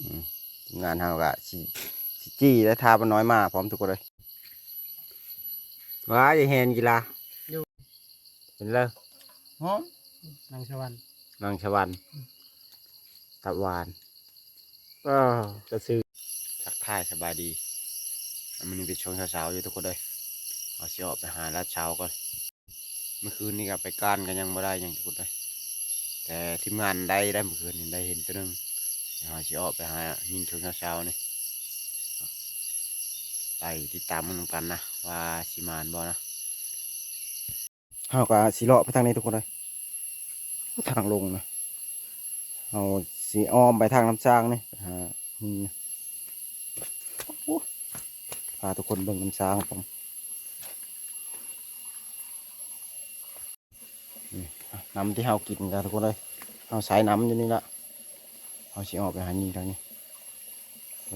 อืมงานเฮากะสิสิจี้และทาบน้อยมาพร้อมทุกคนเลยว้าอย่าเห็นกีฬาอยู่เห็นเลยหอมนางชวันนางชวันตับหวานก็จะซื้อทักทายสบายดีอันมันนี่เป็นช่วงเช้าๆอยู่ทุกคนเลยเอาสิออกไปหาลาดเช้าก่อนเมื่อคืนนี้ก็ไปก้านกันยังไม่ได้อย่างทุกคนเลยแต่ทีมงานได้ได้เมื่อคืนนี้ได้เห็นตัวหนึง เดี๋ยวเอาสิออกไปหายิงช่วงเช้าๆนี่ไปติดตามมันกันนะว่าสิมานบ่นะเฮาก็สิเลาะไปทางนี้ทุกคนเลยทางลงนะเอาสีอ้อมไปทางน้ำจ้างนี่ไปหานี่นะพาทุกคนเบิ่งน้ำจ้างผมน้ำที่เฮากินกันทุกคนเลยเฮาใช้น้ำอยู่นี่ละ เฮาสีออกไปหานี่ทางนี้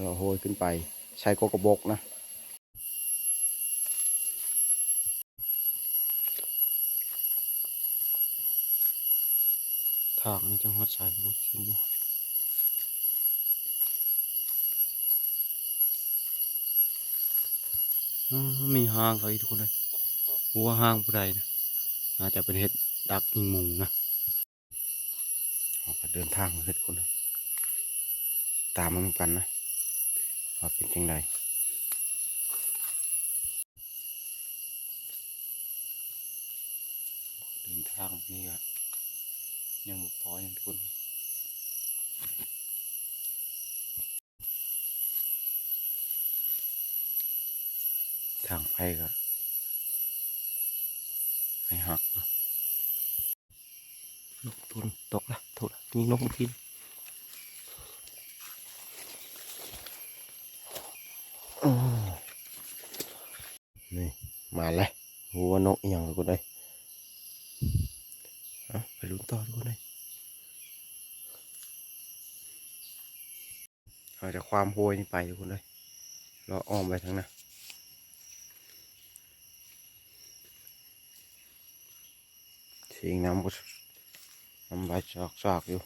เราโหยขึ้นไป ใช้โกกระบอกนะทางนี้จังหวัดชายพุทธสินะอ้าวมีห้างเขาอีกทุกคนเลยหัวห้างผู้ใดนะน่าจะเป็นเห็ดดักยิงหมูนะเราก็เดินทางมาทุกคนเลย ตามมันกันนะว่าเป็นยังไงเดินทางนี่ก็ยังบ่พอยังทุนทางไปก็ให้หักลยลงทุนตกละถูกละยิงลงทีอืมนี่ มาเลยหัวนกอย่างทุกคนเลยไปลุ้นต่อทุกคนเลยเอาจากความโหยนี่ไปทุกคนเลยเราอ้อมไปทางนั้นเสียงน้ำก็น้ำใบจอกจอกๆอยู่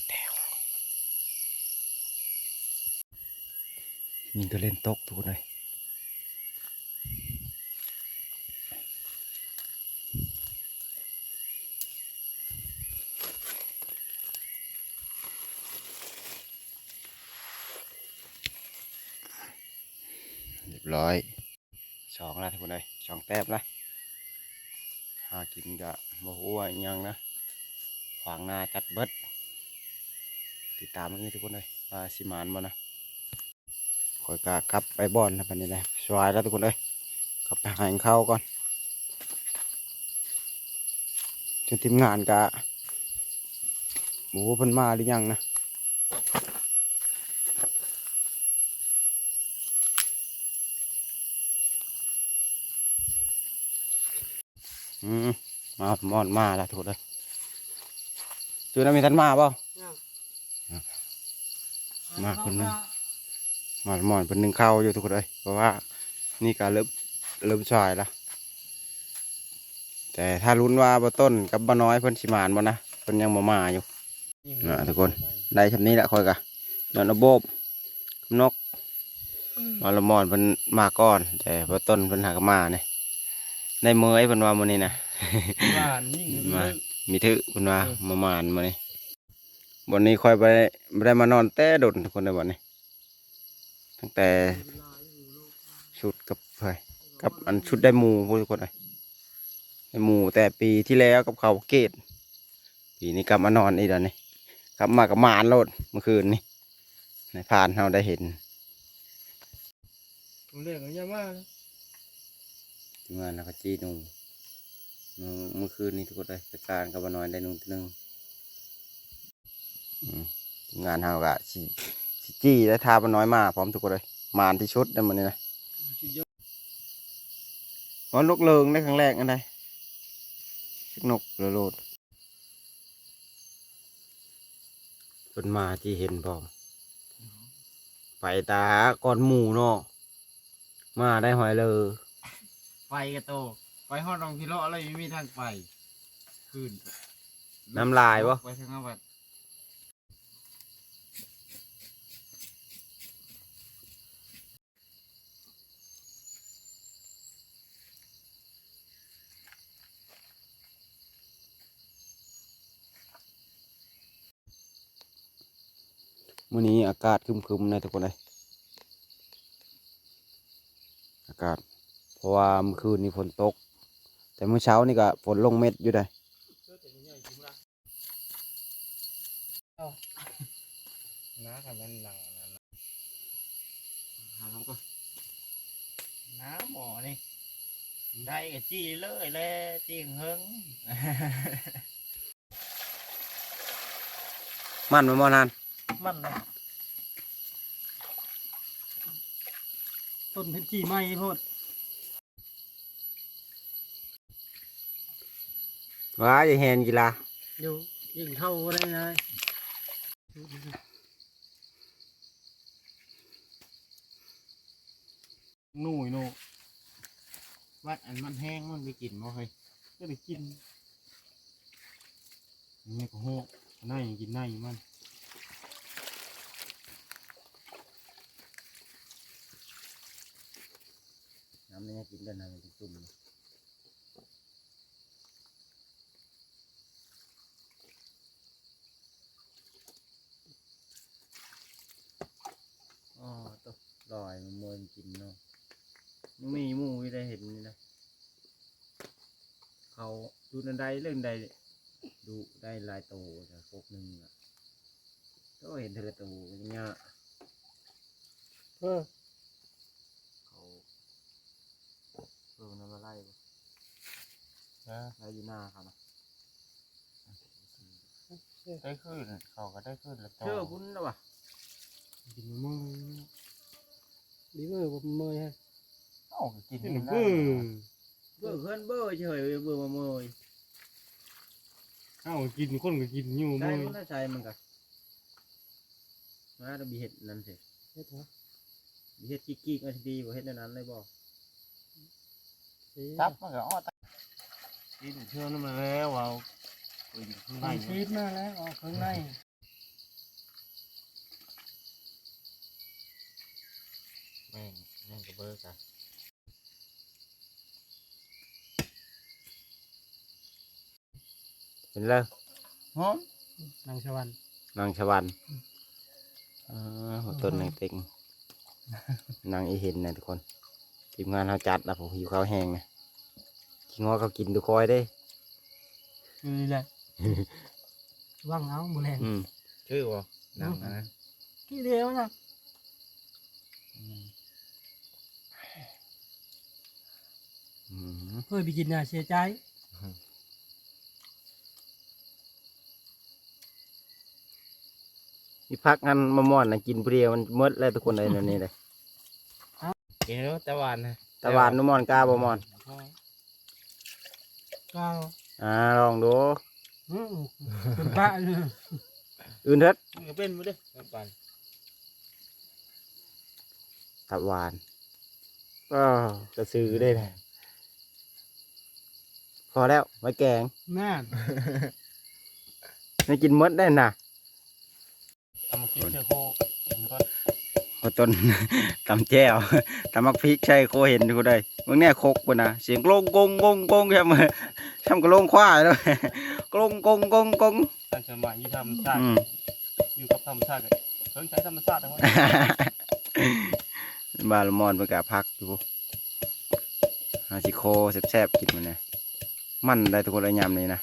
กระแทกนี่ก็เล่นตกทุกคนเลยเรียบร้อยสองแล้วทุกคนเลยสองแต้มละหากินกะบ่ฮู้ว่าอิหยังนะขวางหน้าจัดเบิด ติดตามมันนี้ทุกคนเลยว่าสิมานบ่นะคอยกะกลับไปบ่อนแล้วปันนี้เลยสวายแล้วทุกคนเลยกลับไปหาข้าวก่อนจนทีมงานกะหมูเพิ่นมาหรือยังนะอืมมามอนมาแล้วทุกคนเลยจูนมีท่านมาเปล่า มาคนหนึ่งมอนมอนเป็นหนึ่งเข้าวอยู่ทุกคนเลยเพราะว่านี่ก็เริ่มเริ่มชอยแล้วแต่ถ้ารุ้นว่าบ่ต้นกับบ่น้อยเพิ่นสิมานบ่นะเพิ่นยังบ่มาอยู่น่ะทุกคนได้ชำนี้แหละคอยกะยอนระบบนกมอนละมอนเพิ่นมาก่อน แต่บ่ต้นเพิ่นหากมาเนี่ยได้เมยเพิ่นว่ามื้อนี้นะหวานยิ่งมามีถือคุณว่า มามานมานี่ วันนี้ค่อยไปไม่ได้มานอนแต่โดดทุกคนในวันนี้ ตั้งแต่ชุดกับเฮ้ยกับอันชุดได้หมูพวกทุกคนเลยได้หมูแต่ปีที่แล้วกับเขาเกตปีนี้กลับมานอนอีกแล้วนี่กลับมากับมานโลดเมื่อคืนนี่ในพานเราได้เห็นผมเรียกกันยามากทีมงานนักจีหนูหนูเมื่อคืนนี้ทุกคนเลยไปการกับมานอนได้หนุ่งทีหนึงอืมทีม งานเฮากะสิสิจี้และทาบน้อยมาพร้อมทุกคนเลยมานที่ชุดได้มันนี่นะสุดยอดมันลูกเลิงได้ครั้งแรกอันใดชิกนกเรือโลดเพิ่นมาที่เห็นพร้อมไปตาก่อนหมูเนาะมาได้หอยเลยไปกระโตไปฮอดรองพิโลอะไรไม่มีทางไปขึ้นน้ำลายปะไปทางนั้นวัด มื้อนี้อากาศครึมๆนะทุกคนเลยอากาศ เพราะว่าเมื่อคืนนี้ฝนตก แต่เมื่อเช้านี่ก็ฝนลงเม็ดอยู่ได้น้าทำนั้นหนังนั้นหาคำก็น้าหมอนี่ได้กับจี้เลยเลยจี้เฮิงมันมันมานาน มันเลยต้นเพชรจีไม้โพดว้าจะเห็นกีฬาเดี๋ยวยิงเข้าได้เลยหนุ่ยหนูวัดอันมันแห้งมันไปกินบ่เฮ้ยก็ได้กินนี่ก็โหในกินในมัน น้ำนี่กินได้นานเป็นตุ่มอ๋อตัวลอยมันมวนกินเนาะมันมีมูที่ได้เห็นนี่นะเขาดูนันใดเรื่องใดดูได้ลายโตแต่พวกหนึ่งอะก็เห็นเธอโตอย่างเงี้ยเออ เขาเออน้ำมาไล่ปะนะไล่อยู่หน้าเขานะได้ขึ้นเขาก็ได้ขึ้นแล้วเชื่อคุณนะวะกินมะม่วงดีเบอร์ผมเมยฮะเอ้าก็กินกินมันเบได้อร์เบอร์เพื่อนเบอร์เฉยเบอร์มาเมยเอ้ากินคนก็กินอยู่เมได้ยมันได้ใช้มันก็มาเราบีเห็ดนั่นสิเฮ็ดเหรอบีเห็ดกิ๊กกิ๊กมันสิดีกว่าเห็ดในนั้นเลยบอก เอ๊ะจับมันก็อ้อตกินเชื่อนั่นมาแล้วเอาไปอยู่ข้างในใส่ชีสมาแล้วออกข้างในแม่งแม่งก็เบอร์กันเห็นแล้วหอมนางชวันนางชวันอ่าหัวต้นนางเต็งนางอีเห็นนะทุกคน ทีมงานเขาจัดนะผมหิวข้าวแห้งนะกินงอเขากินดูคอยได้นี่แหละว่างเอาบุแรงอืมชื่อวะหนังนะกี่เดียวนะอืมเพื่อไปกินน่ะเสียใจมีพักงันมะม่อนนะกินเปรี้ยวมันหมดแล้วทุกคนเลยนั่นนี่เลย กินแล้วตะวันนะตะวานมะม่อนกล้าบะม่อนก้าวอ่าลองดูอืมเป็นพระเนี่ยอื่นเถิดมันก็เป็นมาดิตะวันตะวานก็กระซื้อได้เลยพอแล้วไว้แกงน่าไม่กินหมดได้น่ะเอามากินเชื่อโคกินก่อน พอต้นตำแจ่วตำมักพริกใช่โคเห็นกูได้มึงเนี่ยโคกปะนะเสียงกลงกงกงกงใช่ไหมทำกระโลงควายเลยกลงกงกงกงการสมัยยี่ธรรมชาติอืมอยู่กับธรรมชาติกันเพิ่งใช้ธรรมชาติทั้งหมดบาลมอนไปกะพักอยู่หาสิโคแซ่บๆกินมันนะมันได้ทุกคนเลยยามนี้นะ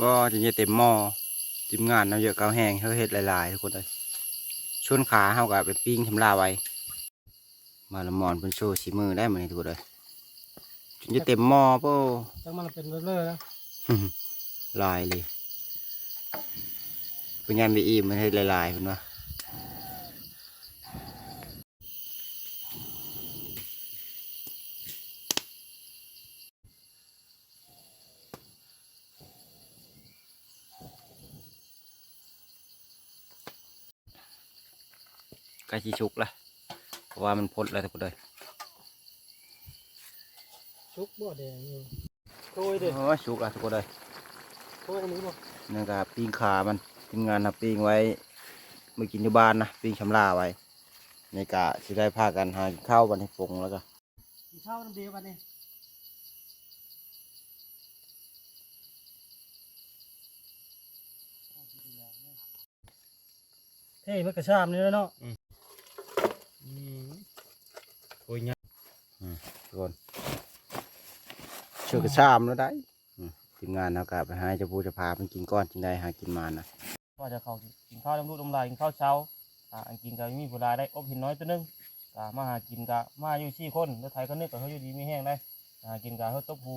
ก็จะเต็มหม้อทีมงานเราเยอะเกาแห้งเขาเฮ็ดหลายๆทุกคนเลยชวนขาเขากับไปปิ้งทำลาไว้บาลมอนเป็นโชว์สีมือได้เหมือนทุกคนเลยจนจะเต็มหม้อโป้จังมันเป็นเรื่อยๆแล้วลายเลยเป็นยันไปอิ่มมันให้ลายๆเป็นว่า ล้ชิชุกละเพราะว่ามันพดแล้วทุกคนเลยชุกบ่แดงอยู่โรยเด็ดโอ้ยชุกละทุกคนเลยโรยอันนี้บ่นี่ก็ปิ้งขามันทีมงานทำปิ้งไว้มือกินอยู่บ้านนะปิ้งชำลาไว้นี่กะสิได้พากันหาข้าววันให้ปรุงแล้วก็กินข้าวน้ำเดียวกันนี่เท่มันกระชามนี่แล้วเนาะ โอ้ยเนี่ย ทุกคนชื่อกระชามแล้วได้อืมทีมงานเอากะไปให้เจ้าผู้เจะพามันกินก้อนจึงได้หากินมานะก็จะเข้ากินข้าวน้ำลูกน้ำลายกินข้าวเช้าอ่าอันกินก็มีผู้รายได้อบหินน้อยตัวหนึงอ่ามาหากินก็มาอยู่สี่คนแล้วไทยก็นึกกับเขาอยู่ดีไม่แห้งได้หากินก็เขาตบหู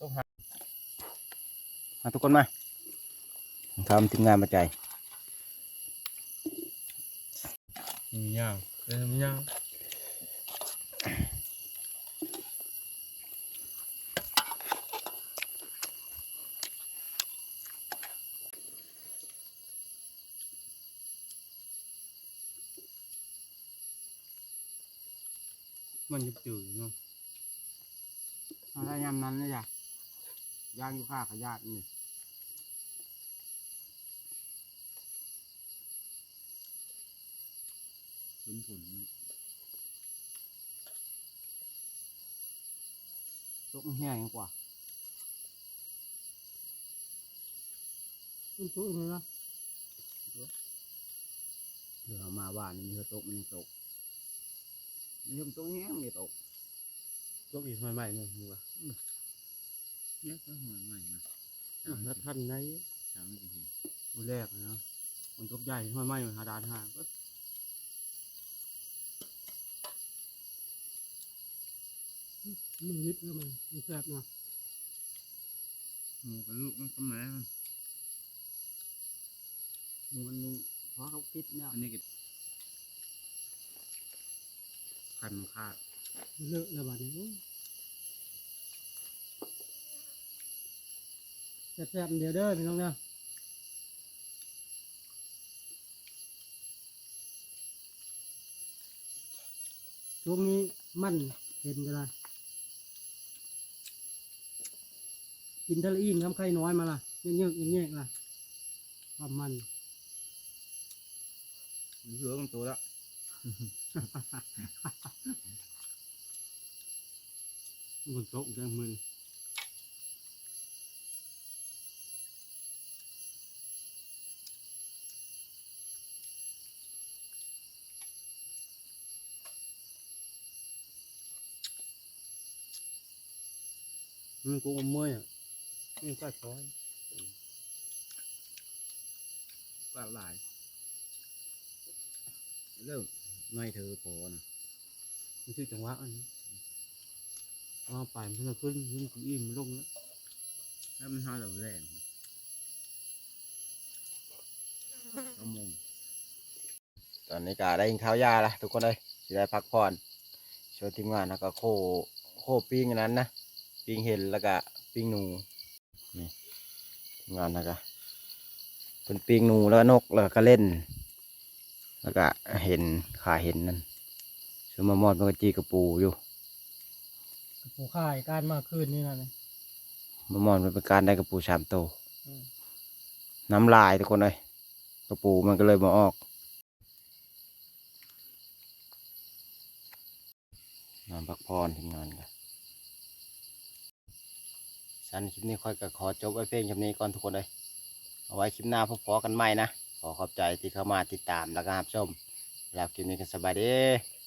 ตบหามาทุกคนมาทำทีมงานมาใจมีย่างเออมีย่าง มันจะจืดเนาะอะไรยำนั้นเลยจ้ะย่างอยู่ข้าขยาดนี่สมผลตกแห้งกว่ามันจุเลยนะเดี๋ยวมาบ้านนี่มีตกมันยังตก มันยังตกแห้งไม่ตกยกอีกใหม่ๆหน่อยมึงวะเนี่ยก็หอยใหม่มาถ้าท่านไหนสามนาทีมือแรกนะเนาะมันยกใหญ่ใหม่ๆหาดานหาก็มันนิดแล้วมันมันแซ่บนะหมูกับลูกมันก็แม่มันหมูมันลูกเพราะเขาคิดเนี่ยอันนี้ก็ ขันมันขาดเลอะแล้วบัดนี้โอ้ยแซ่บๆเดี๋ยวเด้อพี่น้องเด้อช่วงนี้มันเห็นกันเลยกินทะเลอินคำไข่น้อยมาล่ะเงี้ยๆเงี้ยล่ะความมันเหลือมันตัวละ บนโต๊ะจังมือมันกูเมื่อยอะมั น้อยเริ่มไม่เธอพอนะมันชื่อจังหวะอันนี้ว่าไปมันจะขึ้นมันกูอิ่มมันลงแล้วถ้ามันห้าเราแรงชั่วโมงตอนนี้ก็ได้กินข้าวยาละทุกคนเลยสิได้พักผ่อนช่วยทีมงานแล้วก็โคโคปิ้งอันนั้นนะปิ้งเห็นแล้วก็ปิ้งหนูนี่ทีมงานแล้วก็เป็นปิ้งหนูแล้วก็นกแล้วก็เล่น แล้วก็เห็นขาเห็นนั่นช่วยมามอดมันก็จีกระปูอยู่กูข่ายการมากขึ้นนี่นะเนี่ยมามอนมันเป็นการได้กระปูสามโตวอืมน้ำลายทุกคนเลยกระปูมันก็เลยมาออกนอนพักผ่อนทีมงานกันสันคลิปนี้ค่อยก็ขอจบไว้เพียงคลิปนี้ก่อนทุกคนเลย เอาไว้คลิปหน้าพบพอกันใหม่นะ ขอขอบใจที่เข้ามาติดตามแล้วก็รับชมแล้วคลิปนี้กันสบายดี